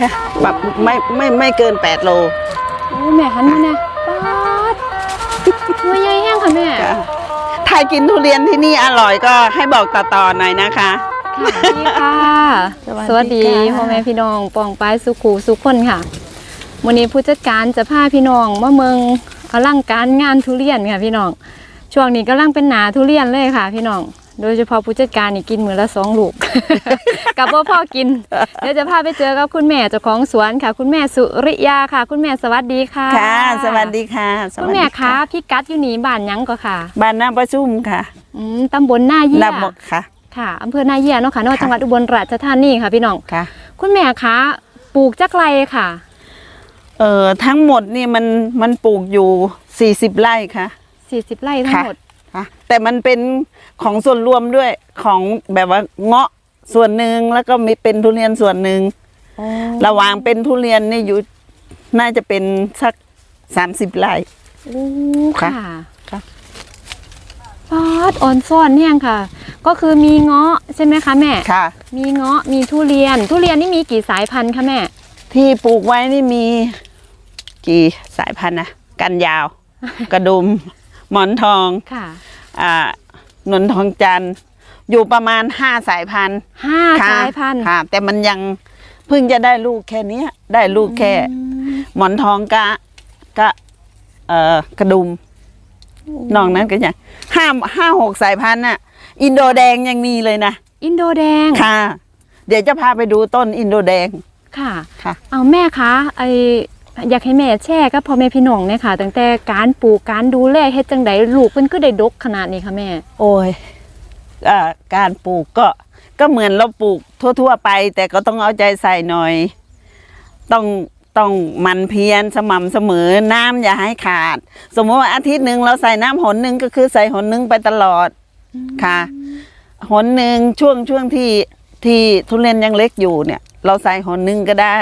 ค่ะปรับไม่ไม่ไม่เกิน 8 โล โอ้แม่หันมาเนี่ยป๊าดตัวใหญ่แห้งค่ะแม่ค่ะ ถ้ากินทุเรียนที่นี่อร่อยก็ให้บอกต่อๆหน่อยนะคะค่ะนี่ค่ะสวัสดีสวัสดีค่ะ พ่อแม่พี่น้องปองปายสุขูสุขคนค่ะวันนี้ผู้จัดการจะพาพี่น้องมาเมืองอลังการงานทุเรียนค่ะพี่น้อง ช่วงนี้กำลังเป็นหนาทุเรียนเลยค่ะ พี่น้อง โดยเฉพาะผู้จัดการนี่กินมือละสองลูก กับพ่อพ่อกินเดี๋ยวจะพาไปเจอกับคุณแม่เจ้าของสวนค่ะ คุณแม่สุริยาค่ะ คุณแม่สวัสดีค่ะค่ะ สวัสดีค่ะสคุวัณสดีแม่คะพี่กัดอยู่นี่บ้านหยังก็ค่ะบ้านน้ำประชุมค่ะอืมตำบลหน้าเยี่ยนับหมดค่ะ ค่ะอำเภอหน้าเยี่ยเนาะค่ะนอกค่ะ จังหวัดอุบลราชธานีค่ะพี่น้องค่ะ คุณแม่คะปลูกจักไรค่ะ เอ่อทั้งหมดนี่มันมันปลูกอยู่ 40 ไร่ค่ะ 40 ไร่ทั้งหมดค่ะ แต่มันเป็นของส่วนรวมด้วยของแบบว่าเงาะส่วนหนึ่งแล้วก็มีเป็นทุเรียนส่วนหนึ่งอ๋อระหว่างเป็นทุเรียนนี่อยู่น่าจะเป็นสัก30ไร่อู้ค่ะค่ะค่ะปาดอ่อนซ่อนเนี่ยงค่ะ ก็คือมีเงาะใช่ไหมคะแม่ค่ะ มีเงาะมีทุเรียน ทุเรียนนี่มีกี่สายพันธุ์คะแม่ ที่ปลูกไว้นี่มีกี่สายพันธุ์นะกันยาว กระดุมหมอนทองค่ะ อ่านนทองจันทร์อยู่ประมาณห้าสายพันธุ์ห้าค่ะสายพันธุ์ค่ะ แต่มันยังเพิ่งจะได้ลูกแค่เนี้ย ได้ลูกแค่หมอนทองกะกะเอ่อกระดุมนอกนั้นก็ยังห้าห้าหกสายพันธุ์น่ะ อินโดแดงยังมีเลยนะอินโดแดงค่ะ เดี๋ยวจะพาไปดูต้นอินโดแดงค่ะ ค่ะ เอาแม่คะไอ อยากให้แม่แชร์กับพ่อแม่พี่น้องเนี่ยค่ะ ตั้งแต่การปลูกการดูแลเฮ็ดจังไดลูกเพิ่นคือได้ดกขนาดนี้ค่ะแม่ โอ้ยอการปลูกก็ก็เหมือนเราปลูกทั่ว ๆ ไป แต่ก็ต้องเอาใจใส่หน่อย ต้องต้องมันเพียรสม่ำเสมอน้ำอย่าให้ขาด สมมติว่าอาทิตย์หนึ่งเราใส่น้ำหนหนึ่งก็คือใส่หนหนึ่งไปตลอดค่ะหนหนึ่งช่วงช่วงที่ที่ทุเรียนยังเล็กอยู่เนี่ย เราใส่หนหนึ่งก็ได้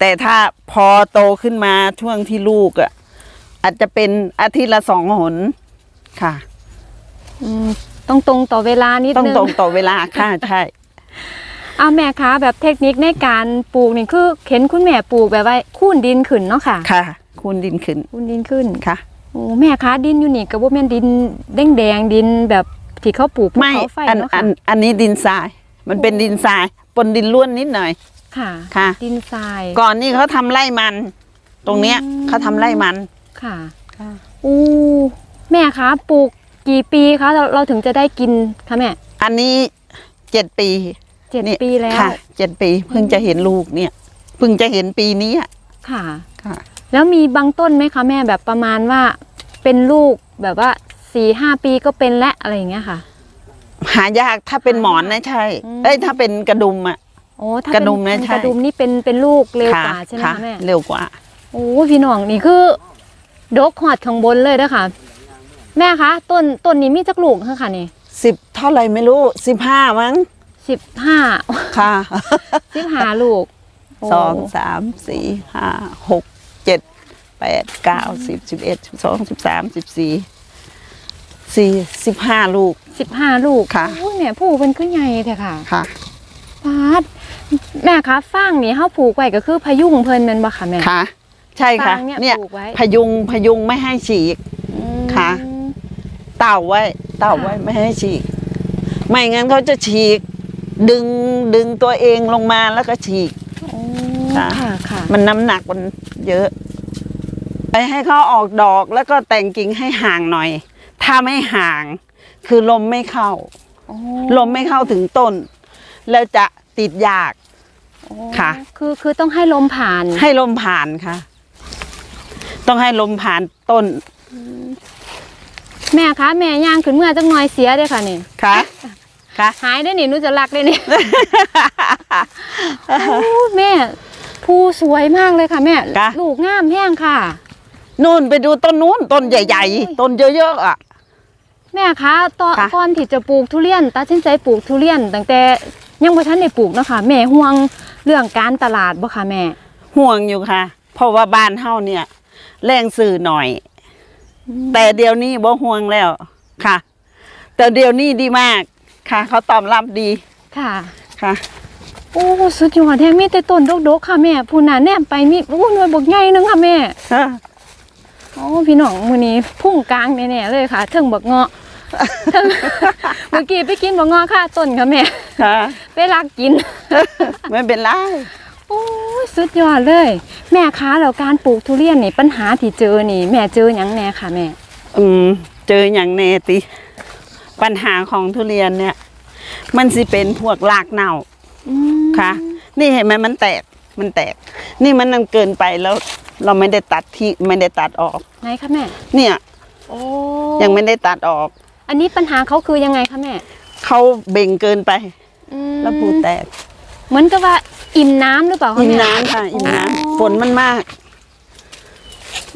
แต่ถ้าพอโตขึ้นมาช่วงที่ลูกอะอาจจะเป็นอาทิตย์ละสองหนค่ะอืมต้องตรงต่อเวลานิดต้องนึงตรงต่อเวลาค่ะใช่เอาแม่คะแบบเทคนิคในการปลูกนี่คือเห็นคุณแม่ปลูกแบบว่าคูนดินขึ้นเนาะค่ะ ค่ะ คูณดินขึ้นคูนดินขึ้นค่ะโอ้แม่คะดินอยู่นี่ก็บ่แม่นดินแดงๆดินแบบที่เขาปลูกภูไม่เขาไฟอันเนาะอัค่ะนอันนี้ดินทราย มันเป็นดินทรายปนดินล้วนนิดหน่อย ค่ะค่ะ ดินทราย ก่อนนี่เขาทำไร่มัน ตรงเนี้ยอืม เขาทำไร่มันค่ะอู้แม่คะปลูกกี่ปีคะเราเราถึงจะได้กินคะแม่อันนี้เจ็ดปีเจ็ดนี่ปีแล้วค่ะเจ็ดปีเพิ่งจะเห็นลูกเนี่ยเพิ่งจะเห็นปีนี้อะค่ะ ค่ะ แล้วมีบางต้นไหมคะแม่แบบประมาณว่าเป็นลูกแบบว่าสี่ห้าปีก็เป็นและอะไรอย่างเงี้ยค่ะ หายากถ้าเป็นหมอนนะใช่ อืม เอ้ยถ้าเป็นกระดุมอะ โอ้ถ้ากระดุมเป็นนะใช่ กระดุมนี่เป็นเป็นลูกเร็วค่ะกว่าใช่ไหมค่ะคะแม่เร็วกว่า โอ้พี่น้องนี่คือดกหอดข้างบนเลยนะคะแม่คะต้นต้นนี้มีจักลูกคะค่ะนี่สิบเท่าไหร่ไม่รู้สิบห้ามั้งสิบห้าค่ะสิบห้าลูกโสองสามสี่ห้าหกเจ็ดแปดเก้าสิบสิบเอ็ดสิบสองสิบสามสิบสี่สี่สิบห้าลูก สิบห้าลูกค่ะ โอ้ยแม่ผู้เป็นขึ้นใหญ่เถอะค่ะ ค่ะ ปาด แม่คะฟางนี่เฮาปลูกไว้ก็คือพยุงเพิ่นแม่นบ่คะแม่ ค่ะ ใช่ค่ะ ฟางเนี่ยเนี่ยปลูกไว้ พยุงพยุงไม่ให้ฉีก อืม ค่ะ เต่าไว้ เต่าไว้ไม่ให้ฉีก ไม่งั้นเขาจะฉีก ดึงดึงตัวเองลงมาแล้วก็ฉีก โอ้ค่ะ ค่ะค่ะมันน้ำหนักมันเยอะ ไปให้เขาออกดอกแล้วก็แต่งกิ่งให้ห่างหน่อย ถ้าไม่ห่าง คือลมไม่เข้า โอ้ลมไม่เข้าถึงต้น แล้วจะ ติดยากโอ้ค่ะ คือคือต้องให้ลมผ่านให้ลมผ่านค่ะ ต้องให้ลมผ่านต้นแม่คะแม่ย่างขึ้นเมื่อจังหน่อยเสียเด้อค่ะนี่ค่ะ ค่ะ หายได้อนี่หนูจะรักได้อนี่ โอ้แม่ผู้สวยมากเลยค่ะแม่ค่ะลูกงามแห้งค่ะ นู่นไปดูต้นนู้นต้นใหญ่ๆต้นเยอะๆอะ แม่คะตอนค่ะ ก่อนที่จะปลูกทุเรียนตัดสินใจปลูกทุเรียนตั้งแต่ ยังบ่ทันได้ปลูกเนาะคะแม่ห่วงเรื่องการตลาดบ่คะแม่ ห่วงอยู่ค่ะ เพราะว่าบ้านเฮาเนี่ยแรงสื่อหน่อย แต่เดี๋ยวนี้บ่ห่วงแล้วค่ะ แต่เดี๋ยวนี้ดีมากค่ะ เขาตอบรับดีค่ะค่ะโอ้สุดยอดแท้มีแต่ต้นดกๆค่ะแม่ผู้น่ะแนมไปมีโอ้หน่วยบกใหญ่หนึงค่ะแม่ค่ะโอ้พี่น้องมื้อนี้พุ่งกลางแน่ๆเลยค่ะเทิงบักเงาะ เทิงเมื่อกี้ไปกินบักเงาะค่ะต้นค่ะแม่ค่ะไปลักกินไม่เป็นไรโอ้ยสุดยอดเลย แม่คะแล้วการปลูกทุเรียนนี่ปัญหาที่เจอนี่ แม่เจอหยังแน่ค่ะแม่ อืม เจออย่างแน่ติ ปัญหาของทุเรียนเนี่ย มันสิเป็นพวกรากเน่าอืมค่ะ นี่เห็นไหมมันแตกมันแตก นี่มันนั่นเกินไปแล้ว เราไม่ได้ตัดที่ไม่ได้ตัดออกไหนคะแม่ เนี่ย โอ้ยังไม่ได้ตัดออก อันนี้ปัญหาเขาคือยังไงคะแม่เขาเบ่งเกินไป อืมแล้วผูแตกเหมือนกับว่าอิ่มน้ำหรือเปล่าคะอิ่มแม่น้ำค่ะอิ่มน้อ๋อำฝนมันมาก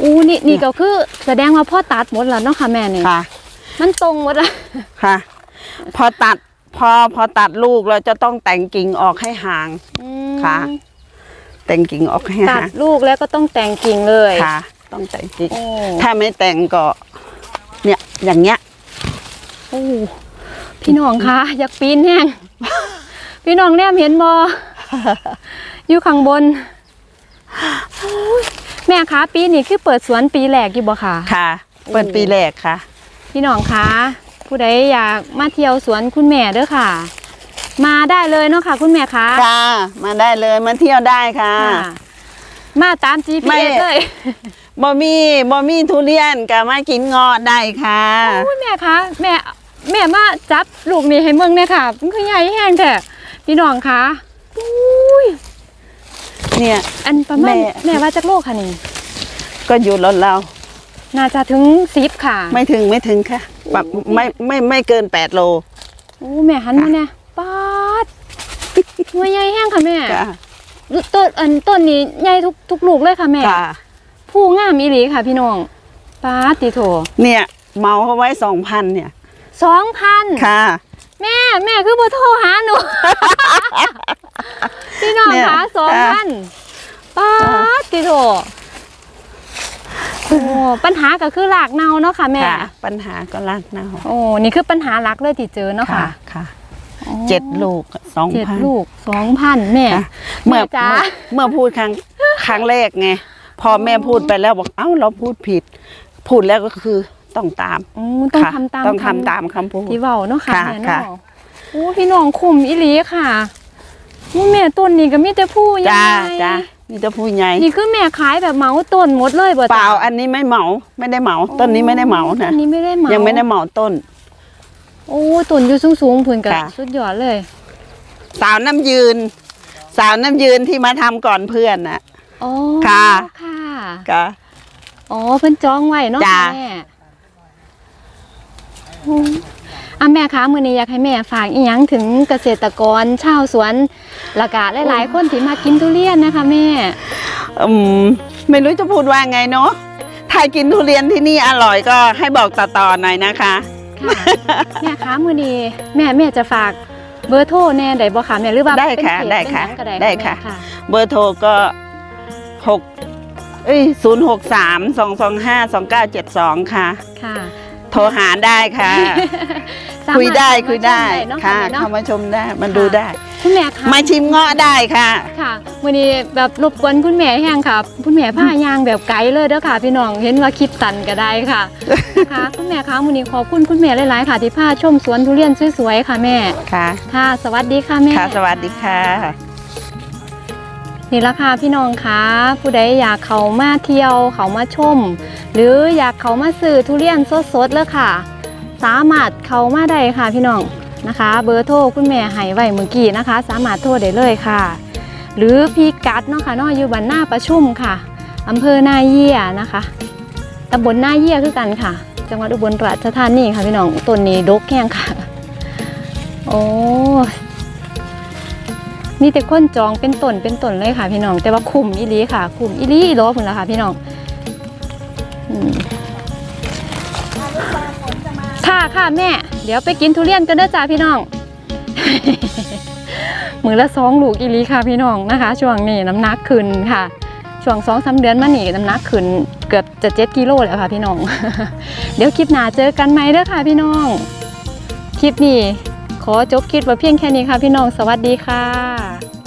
อู้นี่นี่ก็คือแสดงว่าพ่อตัดหมดแล้วเนาะค่ะแม่นี่ค่ะ มันตรงหมดละค่ะ พอตัดพอพอตัดลูกเราจะต้องแต่งกิ่งออกให้ห่าง อืมค่ะ แต่งกิ่งออกให้ตัดห่างลูกแล้วก็ต้องแต่งกิ่งเลยค่ะ ต้องแต่งกิ่งโอ้ถ้าไม่แต่งก็ เนี่ยอย่างเงี้ย โอ้พี่น้องคะอยากปีนแห้งพี่น้องแนมเห็นบออยู่ข้างบนโอ้ยแม่คะปีนี้คือเปิดสวนปีแรกอยู่บ่ค่ะ ค่ะ เปิดปีแรกค่ะ พี่น้องคะผู้ใดอยากมาเที่ยวสวนคุณแม่เด้อค่ะ มาได้เลยเนาะค่ะ คุณแม่คะค่ะ มาได้เลยมาเที่ยวได้ค่ะค่ะมาตามไม่ GPS เลยบ่มีบ่มีทุเรียนก็มากินเงอได้ค่ะโอ้ยแม่คะแม่ แม่มาจับลูกนี่ให้เมืองเนี่ยค่ะมันคือใหญ่แห้งแท้พี่น้องคะอุ้ยเนี่ย อันประมาณแม่ แม่ว่าจักโลกค่ะนี่ก็อยู่รถเรา น่าจะถึงสิบค่ะไม่ถึงไม่ถึงค่ะปรับไม่ไม่ไม่เกินแปดโลโอ้แม่หันมาเนี่ยป๊าดหน่วยใหญ่แห้งค่ะแม่ค่ะต้นอันต้นนี้ใหญ่ทุกทุกลูกเลยค่ะแม่ ค่ะ ผู้งามอีหลีค่ะพี่น้องป๊าดติโถเนี่ยเมาเขาไว้สองพันเนี่ย สองพันค่ะ แม่แม่คือบ่โทรหาหนู พี่น้องเนี่ยคะสองพันป๊าดติโถโอ้ปัญหาก็คือหลากเนาเนาะค่ะแม่ ค่ะ ปัญหาก็ลากเน่าโอ้นี่คือปัญหาหลักเลยที่เจอเนาะค่ะค่ะค่ะอ๋อเจ็ดลูกสองเจ็ดพัน ลูกสองพันแม่ ค่ะเมื่อแม่จ๋า เมื่อเมื่อพูดครั้งครั้งแรกไง พอแม่พูดไปแล้วบอกเอ้าเราพูดผิด พูดแล้วก็คือ ต้องตามอืมต้องค่ะทำตามต้องทำคำตามคำพูด ที่เว้าเนาะค่ะค่ะแม่ค่ะ เนาะโอ้พี่น้องคุมอีหลีค่ะว่าแม่ต้นนี้ก็มีแต่ผู้ใหญ่จ้าจ้านี่จะพูดไงนี่คือแม่ขายแบบเหมาต้นหมดเลยบ่เปจ้าล่าอันนี้ไม่เหมาไม่ได้เหมาต้นนี้ไม่ได้เหมาต้นะนนี้ไม่ได้เหมายังไม่ได้เหมาต้น โอ้ต้นอยู่สูงๆพุ่นกันค่ะ สุดยอดเลย สาวน้ำยืน สาวน้ำยืนที่มาทำก่อนเพื่อนน่ะ อ๋อค่ะ ค่ะ ก็ อ๋อเพิ่นจองไว้เนาะจ้าค่ะแม่โอ้อะแม่คะมื้อนี้อยากให้แม่ฝากอีหยังถึงเกษตรกรชาวสวนและกะหลายๆ คนที่มากินทุเรียนนะคะแม่ อืมไม่รู้จะพูดว่าไงเนาะถ้ากินทุเรียนที่นี่อร่อยก็ให้บอกต่อๆหน่อยนะคะ ค่ะแม่คะมื้อนี้แม่แม่จะฝากเบอร์โทรแน่ได้บ่คะแม่หรือว่าได้เป็นค่ะเพจได้เป็นหค่ะยังก็ได้ได้แม่ค่ะ เบอร์โทรก็หกเอ้ยศูนย์หกสามสองสองห้าสองเก้าเจ็ดสองค่ะ ค่ะ โทรหาได้ค่ะ สามารถคุยได้เข้ามาคุยได้ชมเนาะค่ะแม่เนาะเข้ามาชมได้มันดูได้ คุณแม่คะมาชิมเงาะได้ค่ะ ค่ะวันนี้แบบรบกวนคุณแม่แห้งค่ะ คุณแม่ผ้ายางแบบไกลเลยเด้อค่ะ พี่น้องเห็นว่าคลิปตันก็ได้ค่ะค่ะคุณแม่คะวันนี้ขอบคุณคุณแม่หลายๆค่ะที่พาชมสวนทุเรียนสวยๆค่ะแม่ ค่ะ ค่ะ สวัสดีค่ะแม่ ค่ะ สวัสดีค่ะ นี่ละค่ะพี่น้องคะผู้ใดอยากเขามาเที่ยวเขามาชม หรืออยากเขามาซื้อทุเรียนสดๆเลยค่ะ สามารถเขามาได้ค่ะพี่น้องนะคะ เบอร์โทรคุณแม่ให้ไว้เมื่อกี้นะคะ สามารถโทรได้เลยค่ะ หรือพี่กัดเนาะค่ะนาะอยู่บ้านหน้าประชุมค่ะอำเภอนาเยียนะคะตำบลนาเยียคือกันค่ะ จังหวัดอุบลราชธานีค่ะพี่น้องต้นนี้ดกแห้งค่ะ โอ้ มีแต่คนจองเป็นต้นเป็นต้นเลยค่ะ พี่น้อง แต่ว่าคุมอีลีค่ะ คุมอีลีอีหลอพุ่นละค่ะ พี่น้องค่ะค่ะแม่ เดี๋ยวไปกินทุเรียนกันเด้อจ้าพี่น้องมือละสองลูกอีลีค่ะพี่น้องนะคะ ช่วงนี้น้ำหนักขึ้นค่ะช่วงสองสาเดือนมานี่น้ำหนักขึ้นเกือบจะเจ็ดกิโลแล้วค่ะพี่น้อง เดี๋ยวคลิปหน้าเจอกันไหมเด้อค่ะพี่น้อง คลิปนี้ ขอจบคลิปไว้เพียงแค่นี้ค่ะพี่น้องสวัสดีค่ะ